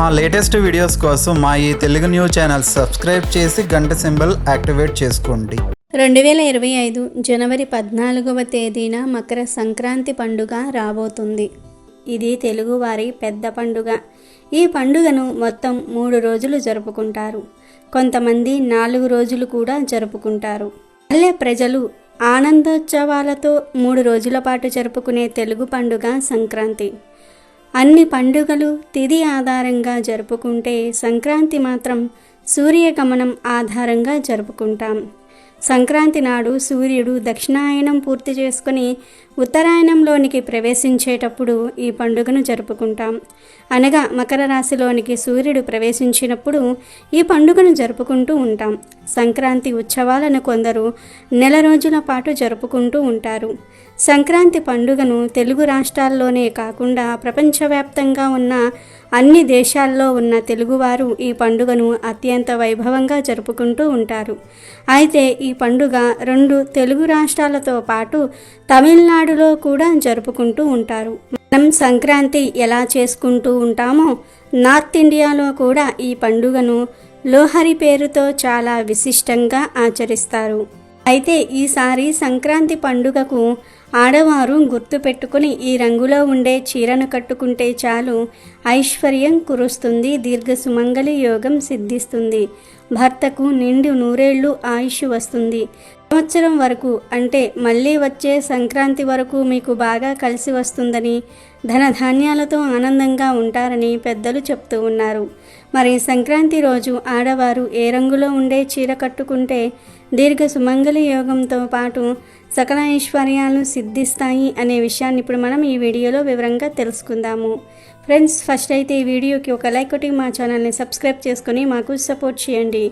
మా latest videos కోసం మా ఈ తెలుగు న్యూస్ ఛానల్ సబ్స్క్రైబ్ చేసి గంట సింబల్ యాక్టివేట్ చేసుకోండి. రెండు వేల ఇరవై ఐదు జనవరి పద్నాలుగవ తేదీన మకర సంక్రాంతి పండుగ రాబోతుంది. ఇది తెలుగువారి పెద్ద పండుగ. ఈ పండుగను మొత్తం మూడు రోజులు జరుపుకుంటారు. కొంతమంది నాలుగు రోజులు కూడా జరుపుకుంటారు. పల్లె ప్రజలు ఆనందోత్సవాలతో మూడు రోజుల పాటు జరుపుకునే తెలుగు పండుగ సంక్రాంతి. అన్ని పండుగలు తిథి ఆధారంగా జరుపుకుంటే సంక్రాంతి మాత్రం సూర్యగమనం ఆధారంగా జరుపుకుంటాం. సంక్రాంతి నాడు సూర్యుడు దక్షిణాయనం పూర్తి చేసుకుని ఉత్తరాయణంలోనికి ప్రవేశించేటప్పుడు ఈ పండుగను జరుపుకుంటాం. అనగా మకర రాశిలోనికి సూర్యుడు ప్రవేశించినప్పుడు ఈ పండుగను జరుపుకుంటూ ఉంటాం. సంక్రాంతి ఉత్సవాలను కొందరు నెల రోజుల పాటు జరుపుకుంటూ ఉంటారు. సంక్రాంతి పండుగను తెలుగు రాష్ట్రాల్లోనే కాకుండా ప్రపంచవ్యాప్తంగా ఉన్న అన్ని దేశాల్లో ఉన్న తెలుగువారు ఈ పండుగను అత్యంత వైభవంగా జరుపుకుంటూ ఉంటారు. అయితే ఈ పండుగ రెండు తెలుగు రాష్ట్రాలతో పాటు తమిళనాడులో కూడా జరుపుకుంటూ ఉంటారు. మనం సంక్రాంతి ఎలా చేసుకుంటూ ఉంటామో నార్త్ ఇండియాలో కూడా ఈ పండుగను లోహరి పేరుతో చాలా విశిష్టంగా ఆచరిస్తారు. అయితే ఈసారి సంక్రాంతి పండుగకు ఆడవారు గుర్తుపెట్టుకుని ఈ రంగులో ఉండే చీరను కట్టుకుంటే చాలు ఐశ్వర్యం కురుస్తుంది దీర్ఘ సుమంగళి యోగం సిద్ధిస్తుంది. భర్తకు నిండు నూరేళ్ళు ఆయుష్ వస్తుంది. సంవత్సరం వరకు అంటే మళ్ళీ వచ్చే సంక్రాంతి వరకు మీకు బాగా కలిసి వస్తుందని ధనధాన్యాలతో ఆనందంగా ఉంటారని పెద్దలు చెప్తూ ఉన్నారు. మరి సంక్రాంతి రోజు ఆడవారు ఏ రంగులో ఉండే చీర కట్టుకుంటే దీర్ఘ సుమంగళి యోగంతో పాటు సకల ఐశ్వర్యాలు సిద్ధిస్తాయి అనే విషయాన్ని ఇప్పుడు మనం ఈ వీడియోలో వివరంగా తెలుసుకుందాము. ఫ్రెండ్స్ ఫస్ట్ అయితే ఈ వీడియోకి ఒక లైక్ ఒకటి మా ఛానల్ని సబ్స్క్రైబ్ చేసుకుని మాకు సపోర్ట్ చేయండి.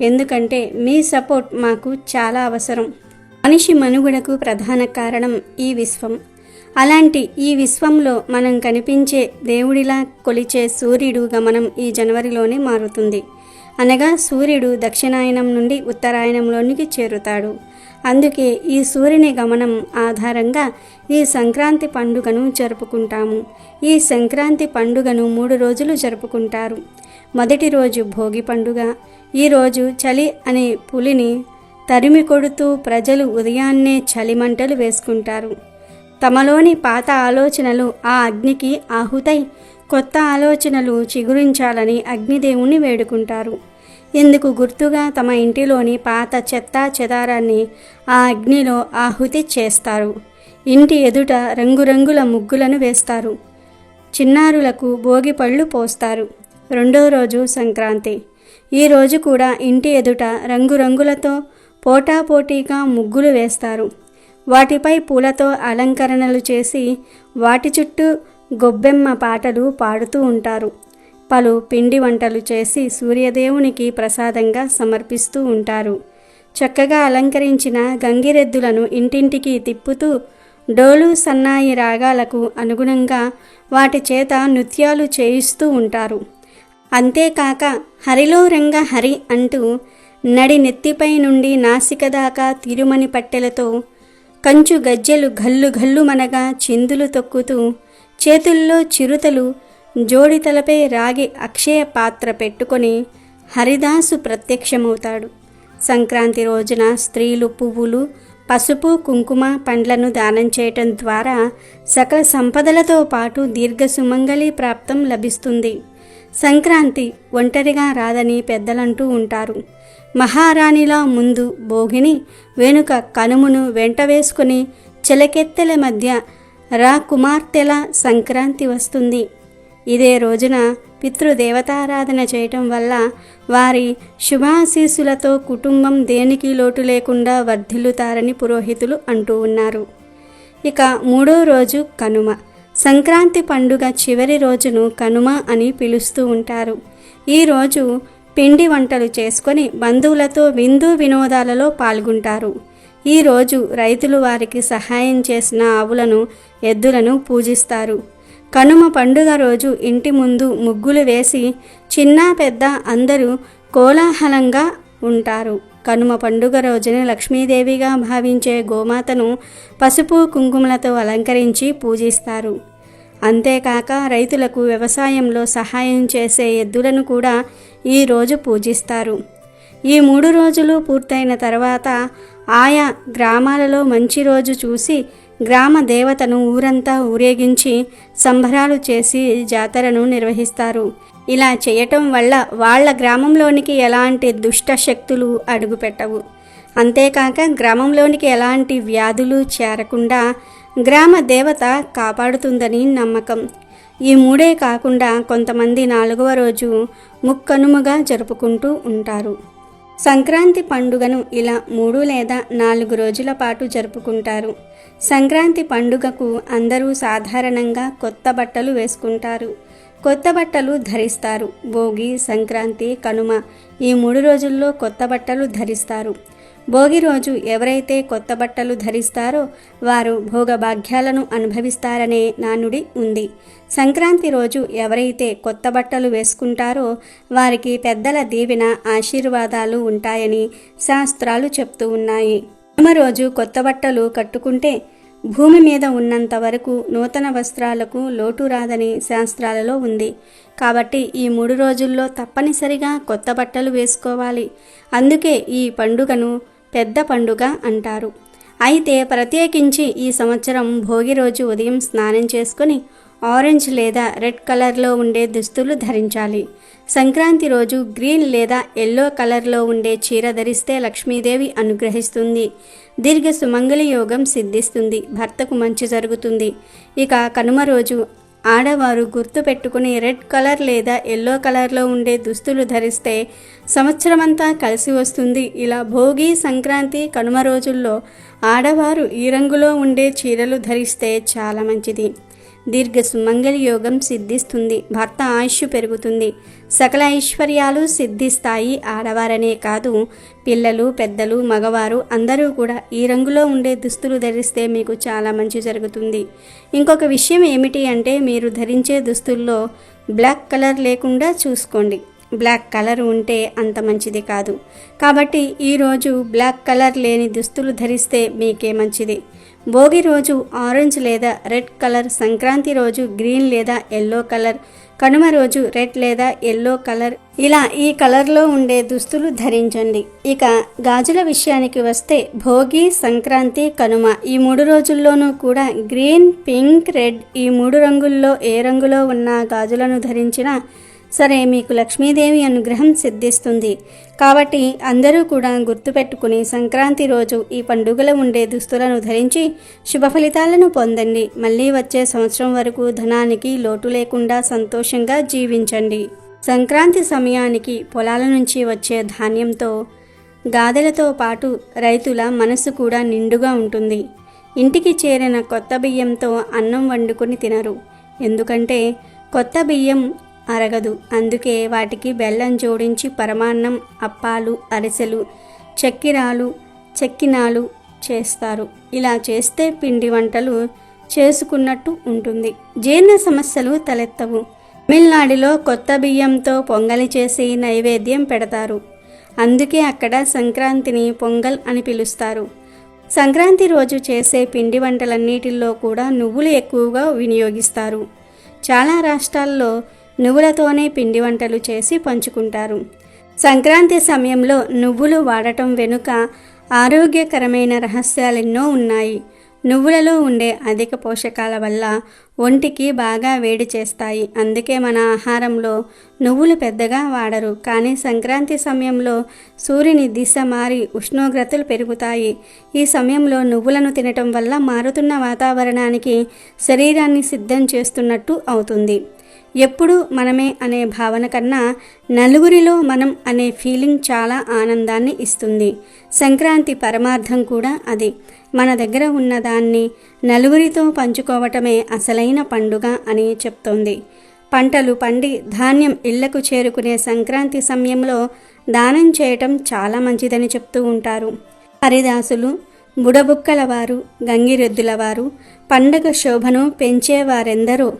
ఎందుకంటే మీ సపోర్ట్ మాకు చాలా అవసరం. మనిషి మనుగడకు ప్రధాన కారణం ఈ విశ్వం. అలాంటి ఈ విశ్వంలో మనం కనిపించే దేవుడిలా కొలిచే సూర్యుడు గమనం ఈ జనవరిలోనే మారుతుంది. అనగా సూర్యుడు దక్షిణాయనం నుండి ఉత్తరాయణంలోనికి చేరుతాడు. అందుకే ఈ సూర్యుని గమనం ఆధారంగా ఈ సంక్రాంతి పండుగను జరుపుకుంటాము. ఈ సంక్రాంతి పండుగను మూడు రోజులు జరుపుకుంటారు. మొదటి రోజు భోగి పండుగ ఈరోజు చలి అనే పులిని తరిమి కొడుతూ ప్రజలు ఉదయాన్నే చలిమంటలు వేసుకుంటారు. తమలోని పాత ఆలోచనలు ఆ అగ్నికి ఆహుతై కొత్త ఆలోచనలు చిగురించాలని అగ్నిదేవుని వేడుకుంటారు. ఇందుకు గుర్తుగా తమ ఇంటిలోని పాత చెత్త చెదారాన్ని ఆ అగ్నిలో ఆహుతి చేస్తారు. ఇంటి ఎదుట రంగురంగుల ముగ్గులను వేస్తారు. చిన్నారులకు భోగి పళ్ళు పోస్తారు. రెండో రోజు సంక్రాంతి. ఈ రోజు కూడా ఇంటి ఎదుట రంగురంగులతో పోటాపోటీగా ముగ్గులు వేస్తారు. వాటిపై పూలతో అలంకరణలు చేసి వాటి చుట్టూ గొబ్బెమ్మ పాటలు పాడుతూ ఉంటారు. పలు పిండి వంటలు చేసి సూర్యదేవునికి ప్రసాదంగా సమర్పిస్తూ ఉంటారు. చక్కగా అలంకరించిన గంగిరెద్దులను ఇంటింటికి తిప్పుతూ డోలు సన్నాయి రాగాలకు అనుగుణంగా వాటి చేత నృత్యాలు చేయిస్తూ ఉంటారు. అంతేకాక హరిలో రంగ హరి అంటూ నడి నెత్తిపై నుండి నాసిక దాకా తిరుమని పట్టెలతో కంచు గజ్జెలు గల్లు ఘల్లు మనగా చిందులు తొక్కుతూ చేతుల్లో చిరుతలు జోడితలపై రాగి అక్షయ పాత్ర పెట్టుకొని హరిదాసు ప్రత్యక్షమవుతాడు. సంక్రాంతి రోజున స్త్రీలు పువ్వులు పసుపు కుంకుమ పండ్లను దానం చేయటం ద్వారా సకల సంపదలతో పాటు దీర్ఘ సుమంగళి ప్రాప్తం లభిస్తుంది. సంక్రాంతి ఒంటరిగా రాదని పెద్దలంటూ ఉంటారు. మహారాణిలా ముందు భోగిని వెనుక కనుమును వెంట వేసుకుని చిలకెత్తెల మధ్య రా కుమార్తెల సంక్రాంతి వస్తుంది. ఇదే రోజున పితృదేవతారాధన చేయటం వల్ల వారి శుభాశీస్సులతో కుటుంబం దేనికి లోటు లేకుండా వర్ధిల్లుతారని పురోహితులు అంటూ ఉన్నారు. ఇక మూడో రోజు కనుమ. సంక్రాంతి పండుగ చివరి రోజును కనుమ అని పిలుస్తూ ఉంటారు. ఈరోజు పిండి వంటలు చేసుకొని బంధువులతో విందు వినోదాలలో పాల్గొంటారు. ఈరోజు రైతులు వారికి సహాయం చేసిన ఆవులను ఎద్దులను పూజిస్తారు. కనుమ పండుగ రోజు ఇంటి ముందు ముగ్గులు వేసి చిన్న పెద్ద అందరూ కోలాహలంగా ఉంటారు. కనుమ పండుగ రోజున లక్ష్మీదేవిగా భావించే గోమాతను పసుపు కుంకుమలతో అలంకరించి పూజిస్తారు. అంతేకాక రైతులకు వ్యవసాయంలో సహాయం చేసే ఎద్దులను కూడా ఈరోజు పూజిస్తారు. ఈ మూడు రోజులు పూర్తయిన తర్వాత ఆయా గ్రామాలలో మంచి రోజు చూసి గ్రామ దేవతను ఊరంతా ఊరేగించి సంబరాలు చేసి జాతరను నిర్వహిస్తారు. ఇలా చేయటం వల్ల వాళ్ళ గ్రామంలోనికి ఎలాంటి దుష్ట శక్తులు అడుగుపెట్టవు. అంతేకాక గ్రామంలోనికి ఎలాంటి వ్యాధులు చేరకుండా గ్రామ దేవత కాపాడుతుందని నమ్మకం. ఈ మూడే కాకుండా కొంతమంది నాలుగవ రోజు ముక్కనుమగా జరుపుకుంటూ ఉంటారు. సంక్రాంతి పండుగను ఇలా మూడు లేదా నాలుగు రోజుల పాటు జరుపుకుంటారు. సంక్రాంతి పండుగకు అందరూ సాధారణంగా కొత్త బట్టలు వేసుకుంటారు. కొత్త బట్టలు ధరిస్తారు. భోగి సంక్రాంతి కనుమ ఈ మూడు రోజుల్లో కొత్త బట్టలు ధరిస్తారు. భోగి రోజు ఎవరైతే కొత్త బట్టలు ధరిస్తారో వారు భోగభాగ్యాలను అనుభవిస్తారనే నానుడి ఉంది. సంక్రాంతి రోజు ఎవరైతే కొత్త బట్టలు వేసుకుంటారో వారికి పెద్దల దీవెన ఆశీర్వాదాలు ఉంటాయని శాస్త్రాలు చెప్తూ ఉన్నాయి. కనుమ రోజు కొత్త బట్టలు కట్టుకుంటే భూమి మీద ఉన్నంత వరకు నూతన వస్త్రాలకు లోటు రాదని శాస్త్రాలలో ఉంది. కాబట్టి ఈ మూడు రోజుల్లో తప్పనిసరిగా కొత్త బట్టలు వేసుకోవాలి. అందుకే ఈ పండుగను పెద్ద పండుగ అంటారు. అయితే ప్రత్యేకించి ఈ సంవత్సరం భోగి రోజు ఉదయం స్నానం చేసుకుని ఆరెంజ్ లేదా రెడ్ కలర్లో ఉండే దుస్తులు ధరించాలి. సంక్రాంతి రోజు గ్రీన్ లేదా ఎల్లో కలర్లో ఉండే చీర ధరిస్తే లక్ష్మీదేవి అనుగ్రహిస్తుంది. దీర్ఘ సుమంగళ యోగం సిద్ధిస్తుంది. భర్తకు మంచి జరుగుతుంది. ఇక కనుమ రోజు ఆడవారు గుర్తుపెట్టుకుని రెడ్ కలర్ లేదా ఎల్లో కలర్లో ఉండే దుస్తులు ధరిస్తే సంవత్సరమంతా కలిసి వస్తుంది. ఇలా భోగి సంక్రాంతి కనుమ రోజుల్లో ఆడవారు ఈ రంగులో ఉండే చీరలు ధరిస్తే చాలా మంచిది. దీర్ఘ సుమంగళి యోగం సిద్ధిస్తుంది. భర్త ఆయుష్ పెరుగుతుంది. సకల ఐశ్వర్యాలు సిద్ధిస్తాయి. ఆడవారనే కాదు పిల్లలు పెద్దలు మగవారు అందరూ కూడా ఈ రంగులో ఉండే దుస్తులు ధరిస్తే మీకు చాలా మంచి జరుగుతుంది. ఇంకొక విషయం ఏమిటి అంటే మీరు ధరించే దుస్తుల్లో బ్లాక్ కలర్ లేకుండా చూసుకోండి. బ్లాక్ కలర్ ఉంటే అంత మంచిది కాదు. కాబట్టి ఈరోజు బ్లాక్ కలర్ లేని దుస్తులు ధరిస్తే మీకే మంచిది. భోగి రోజు ఆరెంజ్ లేదా రెడ్ కలర్ సంక్రాంతి రోజు గ్రీన్ లేదా ఎల్లో కలర్ కనుమ రోజు రెడ్ లేదా ఎల్లో కలర్. ఇలా ఈ కలర్లో ఉండే దుస్తులు ధరించండి. ఇక గాజుల విషయానికి వస్తే భోగి సంక్రాంతి కనుమ ఈ మూడు రోజుల్లోనూ కూడా గ్రీన్ పింక్ రెడ్ ఈ మూడు రంగుల్లో ఏ రంగులో ఉన్న గాజులను ధరించినా సరే మీకు లక్ష్మీదేవి అనుగ్రహం సిద్ధిస్తుంది. కాబట్టి అందరూ కూడా గుర్తుపెట్టుకుని సంక్రాంతి రోజు ఈ పండుగలో ఉండే దుస్తులను ధరించి శుభ ఫలితాలను పొందండి. మళ్ళీ వచ్చే సంవత్సరం వరకు ధనానికి లోటు లేకుండా సంతోషంగా జీవించండి. సంక్రాంతి సమయానికి పొలాల నుంచి వచ్చే ధాన్యంతో గాదెలతో పాటు రైతుల మనసు కూడా నిండుగా ఉంటుంది. ఇంటికి చేరిన కొత్త బియ్యంతో అన్నం వండుకొని తినరు. ఎందుకంటే కొత్త బియ్యం అరగదు. అందుకే వాటికి బెల్లం జోడించి పరమాన్నం అప్పాలు అరిసెలు చక్కిరాలు చెక్కినాలు చేస్తారు. ఇలా చేస్తే పిండి వంటలు చేసుకున్నట్టు ఉంటుంది. జీర్ణ సమస్యలు తలెత్తవు. తమిళనాడులో కొత్త బియ్యంతో పొంగలి చేసి నైవేద్యం పెడతారు. అందుకే అక్కడ సంక్రాంతిని పొంగల్ అని పిలుస్తారు. సంక్రాంతి రోజు చేసే పిండి వంటలన్నిటిల్లో కూడా నువ్వులు ఎక్కువగా వినియోగిస్తారు. చాలా రాష్ట్రాల్లో నువ్వులతోనే పిండి వంటలు చేసి పంచుకుంటారు. సంక్రాంతి సమయంలో నువ్వులు వాడటం వెనుక ఆరోగ్యకరమైన రహస్యాలెన్నో ఉన్నాయి. నువ్వులలో ఉండే అధిక పోషకాల వల్ల ఒంటికి బాగా వేడి చేస్తాయి. అందుకే మన ఆహారంలో నువ్వులు పెద్దగా వాడరు. కానీ సంక్రాంతి సమయంలో సూర్యుని దిశ మారి ఉష్ణోగ్రతలు పెరుగుతాయి. ఈ సమయంలో నువ్వులను తినటం వల్ల మారుతున్న వాతావరణానికి శరీరాన్ని సిద్ధం చేస్తున్నట్టు అవుతుంది. ఎప్పుడు మనమే అనే భావన కన్నా నలుగురిలో మనం అనే ఫీలింగ్ చాలా ఆనందాన్ని ఇస్తుంది. సంక్రాంతి పరమార్థం కూడా అది. మన దగ్గర ఉన్నదాన్ని నలుగురితో పంచుకోవటమే అసలైన పండుగ అని చెప్తోంది. పంటలు పండి ధాన్యం ఇళ్ళకు చేరుకునే సంక్రాంతి సమయంలో దానం చేయటం చాలా మంచిదని చెప్తూ ఉంటారు. హరిదాసులు బుడబుక్కల వారు గంగిరెద్దుల వారు పండగ శోభను పెంచేవారెందరో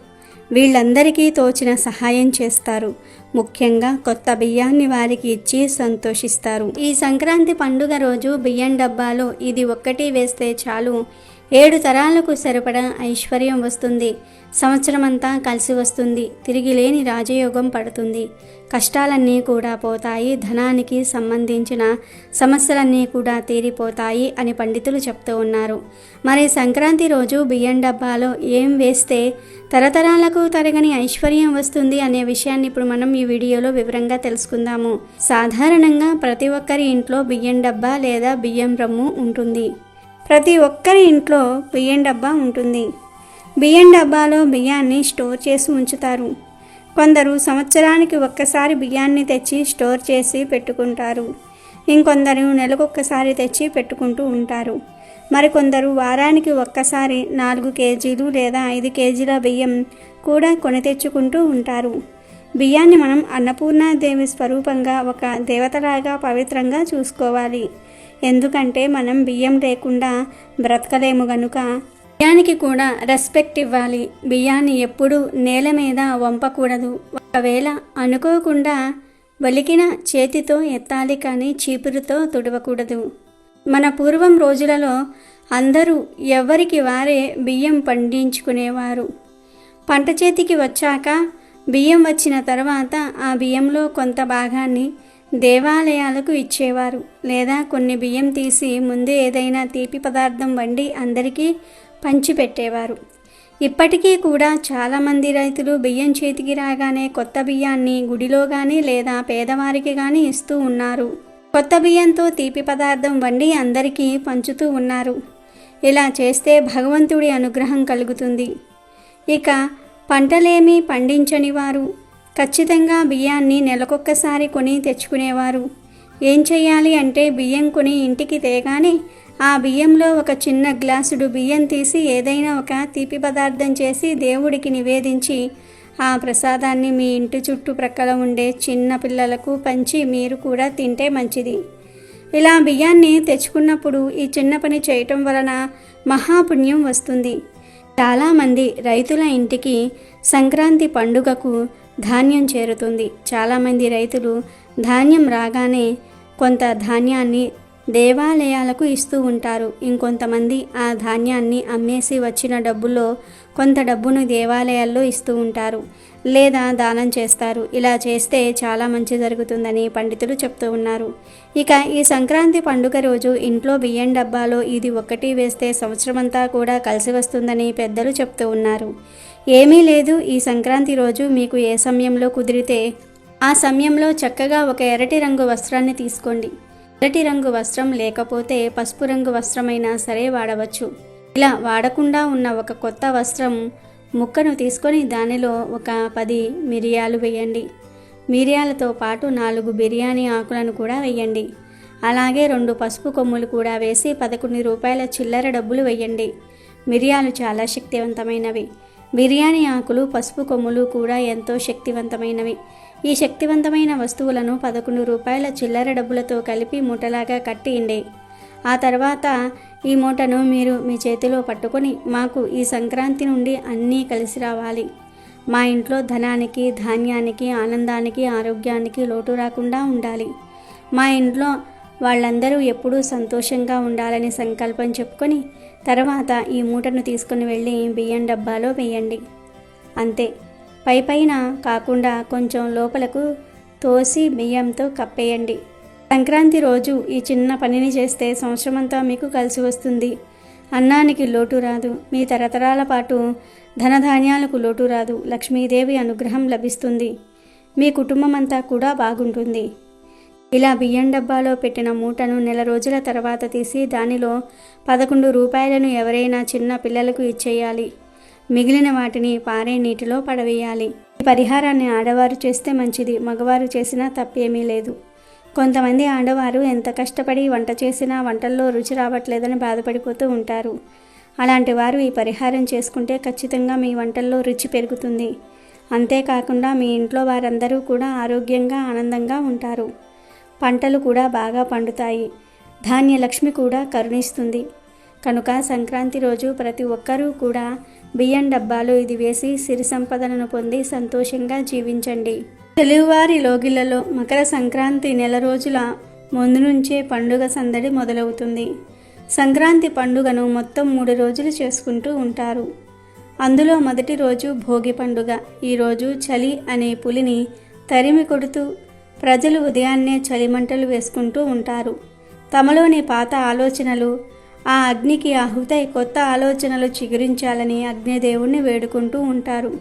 వీళ్ళందరికీ తోచిన సహాయం చేస్తారు. ముఖ్యంగా కొత్త బియ్యాన్ని వారికి ఇచ్చి సంతోషిస్తారు. ఈ సంక్రాంతి పండుగ రోజు బియ్యం డబ్బాలో ఇది ఒక్కటి వేస్తే చాలు. ఏడు తరాలకు సరిపడా ఐశ్వర్యం వస్తుంది. సంవత్సరమంతా కలిసి వస్తుంది. తిరిగి లేని రాజయోగం పడుతుంది. కష్టాలన్నీ కూడా పోతాయి. ధనానికి సంబంధించిన సమస్యలన్నీ కూడా తీరిపోతాయి అని పండితులు చెప్తూ ఉన్నారు. మరి సంక్రాంతి రోజు బియ్యం డబ్బాలో ఏం వేస్తే తరతరాలకు తరగని ఐశ్వర్యం వస్తుంది అనే విషయాన్ని ఇప్పుడు మనం ఈ వీడియోలో వివరంగా తెలుసుకుందాము. సాధారణంగా ప్రతి ఒక్కరి ఇంట్లో బియ్యం డబ్బా లేదా బియ్యం రమ్ము ఉంటుంది. ప్రతి ఒక్కరి ఇంట్లో బియ్యం డబ్బా ఉంటుంది. బియ్యం డబ్బాలో బియ్యాన్ని స్టోర్ చేసి ఉంచుతారు. కొందరు సంవత్సరానికి ఒక్కసారి బియ్యాన్ని తెచ్చి స్టోర్ చేసి పెట్టుకుంటారు. ఇంకొందరు నెలకొక్కసారి తెచ్చి పెట్టుకుంటూ ఉంటారు. మరికొందరు వారానికి ఒక్కసారి నాలుగు కేజీలు లేదా ఐదు కేజీల బియ్యం కూడా కొని తెచ్చుకుంటూ ఉంటారు. బియ్యాన్ని మనం అన్నపూర్ణాదేవి స్వరూపంగా ఒక దేవతలాగా పవిత్రంగా చూసుకోవాలి. ఎందుకంటే మనం బియ్యం లేకుండా బ్రతకలేము గనుక బియ్యానికి కూడా రెస్పెక్ట్ ఇవ్వాలి. బియ్యాన్ని ఎప్పుడూ నేల మీద వంపకూడదు. ఒకవేళ అనుకోకుండా వలికిన చేతితో ఎత్తాలి కానీ చీపురుతో తుడవకూడదు. మన పూర్వం రోజులలో అందరూ ఎవరికి వారే బియ్యం పండించుకునేవారు. పంట చేతికి వచ్చాక బియ్యం వచ్చిన తర్వాత ఆ బియ్యంలో కొంత భాగాన్ని దేవాలయాలకు ఇచ్చేవారు. లేదా కొన్ని బియ్యం తీసి ముందే ఏదైనా తీపి పదార్థం వండి అందరికీ పంచిపెట్టేవారు. ఇప్పటికీ కూడా చాలామంది రైతులు బియ్యం చేతికి రాగానే కొత్త బియ్యాన్ని గుడిలో కానీ లేదా పేదవారికి కానీ ఇస్తూ ఉన్నారు. కొత్త బియ్యంతో తీపి పదార్థం వండి అందరికీ పంచుతూ ఉన్నారు. ఇలా చేస్తే భగవంతుడి అనుగ్రహం కలుగుతుంది. ఇక పంటలేమీ పండించని వారు ఖచ్చితంగా బియ్యాన్ని నెలకొక్కసారి కొని తెచ్చుకునేవారు. ఏం చేయాలి అంటే బియ్యం కొని ఇంటికి తేగానే ఆ బియ్యంలో ఒక చిన్న గ్లాసుడు బియ్యం తీసి ఏదైనా ఒక తీపి పదార్థం చేసి దేవుడికి నివేదించి ఆ ప్రసాదాన్ని మీ ఇంటి చుట్టుప్రక్కల ఉండే చిన్న పిల్లలకు పంచి మీరు కూడా తింటే మంచిది. ఇలా బియ్యాన్ని తెచ్చుకున్నప్పుడు ఈ చిన్న పని చేయటం వలన మహాపుణ్యం వస్తుంది. చాలామంది రైతుల ఇంటికి సంక్రాంతి పండుగకు ధాన్యం చేరుతుంది. చాలామంది రైతులు ధాన్యం రాగానే కొంత ధాన్యాన్ని దేవాలయాలకు ఇస్తూ ఉంటారు. ఇంకొంతమంది ఆ ధాన్యాన్ని అమ్మేసి వచ్చిన డబ్బులో కొంత డబ్బును దేవాలయాల్లో ఇస్తూ ఉంటారు లేదా దానం చేస్తారు. ఇలా చేస్తే చాలా మంచి జరుగుతుందని పండితులు చెప్తూ ఉన్నారు. ఇక ఈ సంక్రాంతి పండుగ రోజు ఇంట్లో బియ్యం డబ్బాలో ఇది ఒక్కటి వేస్తే సంవత్సరమంతా కూడా కలిసి వస్తుందని పెద్దలు చెప్తూ ఉన్నారు. ఏమీ లేదు ఈ సంక్రాంతి రోజు మీకు ఏ సమయంలో కుదిరితే ఆ సమయంలో చక్కగా ఒక ఎర్రటి రంగు వస్త్రాన్ని తీసుకోండి. ఎర్రటి రంగు వస్త్రం లేకపోతే పసుపు రంగు వస్త్రమైనా సరే వాడవచ్చు. ఇలా వాడకుండా ఉన్న ఒక కొత్త వస్త్రం ముక్కను తీసుకొని దానిలో ఒక పది మిరియాలు వేయండి. మిరియాలతో పాటు నాలుగు బిర్యానీ ఆకులను కూడా వేయండి. అలాగే రెండు పసుపు కొమ్ములు కూడా వేసి పదకొండు రూపాయల చిల్లర డబ్బులు వేయండి. మిరియాలు చాలా శక్తివంతమైనవి. బిర్యానీ ఆకులు పసుపు కొమ్ములు కూడా ఎంతో శక్తివంతమైనవి. ఈ శక్తివంతమైన వస్తువులను పదకొండు రూపాయల చిల్లర డబ్బులతో కలిపి మూటలాగా కట్టిండి ఆ తర్వాత ఈ మూటను మీరు మీ చేతిలో పట్టుకొని మాకు ఈ సంక్రాంతి నుండి అన్నీ కలిసి రావాలి. మా ఇంట్లో ధనానికి ధాన్యానికి ఆనందానికి ఆరోగ్యానికి లోటు రాకుండా ఉండాలి. మా ఇంట్లో వాళ్ళందరూ ఎప్పుడూ సంతోషంగా ఉండాలని సంకల్పం చెప్పుకొని తర్వాత ఈ మూటను తీసుకుని వెళ్ళి బియ్యం డబ్బాలో వేయండి. అంతే. పైపైన కాకుండా కొంచెం లోపలకు తోసి బియ్యంతో కప్పేయండి. సంక్రాంతి రోజు ఈ చిన్న పనిని చేస్తే సంవత్సరమంతా మీకు కలిసి వస్తుంది. అన్నానికి లోటు రాదు. మీ తరతరాల పాటు ధనధాన్యాలకు లోటు రాదు. లక్ష్మీదేవి అనుగ్రహం లభిస్తుంది. మీ కుటుంబం అంతా కూడా బాగుంటుంది. ఇలా బియ్యం డబ్బాలో పెట్టిన మూటను నెల రోజుల తర్వాత తీసి దానిలో పదకొండు రూపాయలను ఎవరైనా చిన్న పిల్లలకు ఇచ్చేయాలి. మిగిలిన వాటిని పారే నీటిలో పడవేయాలి. ఈ పరిహారాన్ని ఆడవారు చేస్తే మంచిది. మగవారు చేసినా తప్పేమీ లేదు. కొంతమంది ఆడవారు ఎంత కష్టపడి వంట చేసినా వంటల్లో రుచి రావట్లేదని బాధపడిపోతూ ఉంటారు. అలాంటి వారు ఈ పరిహారం చేసుకుంటే ఖచ్చితంగా మీ వంటల్లో రుచి పెరుగుతుంది. అంతేకాకుండా మీ ఇంట్లో వారందరూ కూడా ఆరోగ్యంగా ఆనందంగా ఉంటారు. పంటలు కూడా బాగా పండుతాయి. ధాన్యలక్ష్మి కూడా కరుణిస్తుంది. కనుక సంక్రాంతి రోజు ప్రతి ఒక్కరూ కూడా బియ్యం డబ్బాలు ఇది వేసి సిరి సంపదలను పొంది సంతోషంగా జీవించండి. తెలుగువారి లోగిళ్ళలో మకర సంక్రాంతి నెల రోజుల ముందు నుంచే పండుగ సందడి మొదలవుతుంది. సంక్రాంతి పండుగను మొత్తం మూడు రోజులు చేసుకుంటూ ఉంటారు. అందులో మొదటి రోజు భోగి పండుగ. ఈరోజు చలి అనే పులిని తరిమి కొడుతూ ప్రజలు ఉదయాన్నే చలిమంటలు వేసుకుంటూ ఉంటారు. తమలోని పాత ఆలోచనలు ఆ అగ్నికి ఆహుతై కొత్త ఆలోచనలు చిగురించాలని అగ్నిదేవుణ్ణి వేడుకుంటూ ఉంటారు.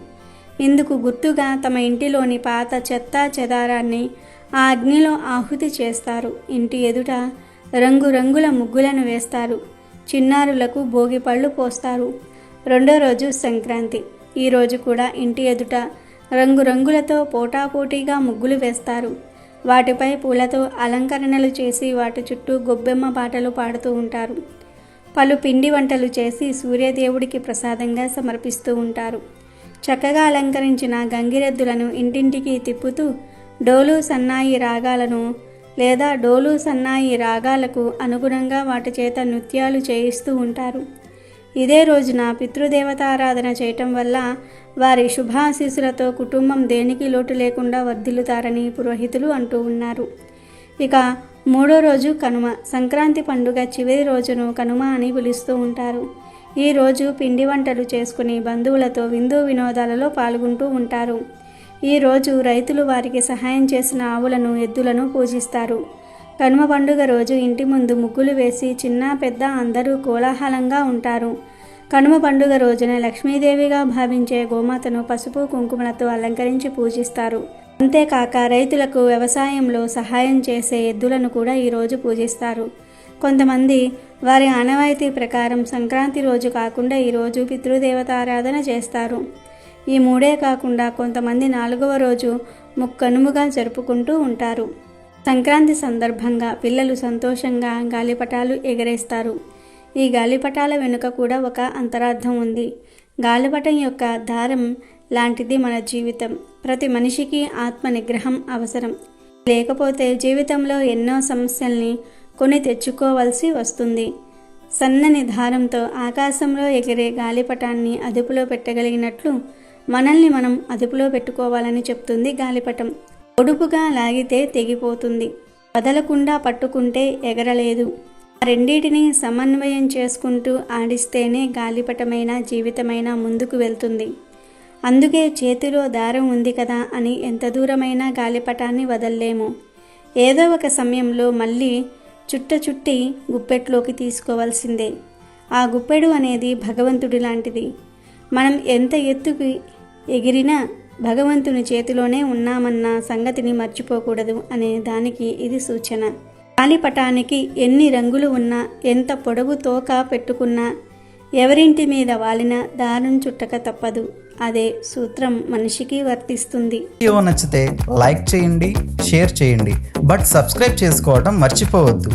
ఇందుకు గుర్తుగా తమ ఇంటిలోని పాత చెత్త చెదారాన్ని ఆ అగ్నిలో ఆహుతి చేస్తారు. ఇంటి ఎదుట రంగురంగుల ముగ్గులను వేస్తారు. చిన్నారులకు భోగి పళ్ళు పోస్తారు. రెండో రోజు సంక్రాంతి. ఈరోజు కూడా ఇంటి ఎదుట రంగురంగులతో పోటాపోటీగా ముగ్గులు వేస్తారు. వాటిపై పూలతో అలంకరణలు చేసి వాటి చుట్టూ గొబ్బెమ్మ పాటలు పాడుతూ ఉంటారు. పలు పిండి వంటలు చేసి సూర్యదేవుడికి ప్రసాదంగా సమర్పిస్తూ ఉంటారు. చక్కగా అలంకరించిన గంగిరెద్దులను ఇంటింటికి తిప్పుతూ డోలు సన్నాయి రాగాలను లేదా డోలు సన్నాయి రాగాలకు అనుగుణంగా వాటి చేత నృత్యాలు చేయిస్తూ ఉంటారు. ఇదే రోజున పితృదేవతారాధన చేయటం వల్ల వారి శుభాశీసులతో కుటుంబం దేనికి లోటు లేకుండా వర్ధిల్లుతారని పురోహితులు అంటూ ఉన్నారు. ఇక మూడో రోజు కనుమ. సంక్రాంతి పండుగ చివరి రోజును కనుమ అని పిలుస్తూ ఉంటారు. ఈ రోజు పిండి వంటలు చేసుకుని బంధువులతో విందు వినోదాలలో పాల్గొంటూ ఉంటారు. ఈ రోజు రైతులు వారికి సహాయం చేసిన ఆవులను ఎద్దులను పూజిస్తారు. కనుమ పండుగ రోజు ఇంటి ముందు ముగ్గులు వేసి చిన్న పెద్ద అందరూ కోలాహలంగా ఉంటారు. కనుమ పండుగ రోజున లక్ష్మీదేవిగా భావించే గోమాతను పసుపు కుంకుమలతో అలంకరించి పూజిస్తారు. అంతేకాక రైతులకు వ్యవసాయంలో సహాయం చేసే ఎద్దులను కూడా ఈరోజు పూజిస్తారు. కొంతమంది వారి ఆనవాయితీ ప్రకారం సంక్రాంతి రోజు కాకుండా ఈరోజు పితృదేవతారాధన చేస్తారు. ఈ మూడే కాకుండా కొంతమంది నాలుగవ రోజు ముక్కనుముగా జరుపుకుంటూ ఉంటారు. సంక్రాంతి సందర్భంగా పిల్లలు సంతోషంగా గాలిపటాలు ఎగరేస్తారు. ఈ గాలిపటాల వెనుక కూడా ఒక అంతరార్థం ఉంది. గాలిపటం యొక్క దారం లాంటిది మన జీవితం. ప్రతి మనిషికి ఆత్మ నిగ్రహం అవసరం. లేకపోతే జీవితంలో ఎన్నో సమస్యల్ని కొని తెచ్చుకోవలసి వస్తుంది. సన్నని దారంతో ఆకాశంలో ఎగిరే గాలిపటాన్ని అదుపులో పెట్టగలిగినట్లు మనల్ని మనం అదుపులో పెట్టుకోవాలని చెప్తుంది గాలిపటం. పొడుపుగా లాగితే తెగిపోతుంది. వదలకుండా పట్టుకుంటే ఎగరలేదు. ఆ రెండింటిని సమన్వయం చేసుకుంటూ ఆడిస్తేనే గాలిపటమైన జీవితమైన ముందుకు వెళ్తుంది. అందుకే చేతిలో దారం ఉంది కదా అని ఎంత దూరమైనా గాలిపటాన్ని వదల్లేము. ఏదో ఒక సమయంలో మళ్ళీ చుట్ట చుట్టి గుప్పెట్లోకి తీసుకోవాల్సిందే. ఆ గుప్పెడు అనేది భగవంతుడి లాంటిది. మనం ఎంత ఎత్తుకి ఎగిరినా భగవంతుని చేతిలోనే ఉన్నామన్న సంగతిని మర్చిపోకూడదు అనే దానికి ఇది సూచన. గాలిపటానికి ఎన్ని రంగులు ఉన్నా ఎంత పొడవు తోక పెట్టుకున్నా ఎవరింటి మీద వాలిన దారం చుట్టక తప్పదు. అదే సూత్రం మనిషికి వర్తిస్తుంది. వీడియో నచ్చితే లైక్ చేయండి షేర్ చేయండి బట్ సబ్స్క్రైబ్ చేసుకోవడం మర్చిపోవద్దు.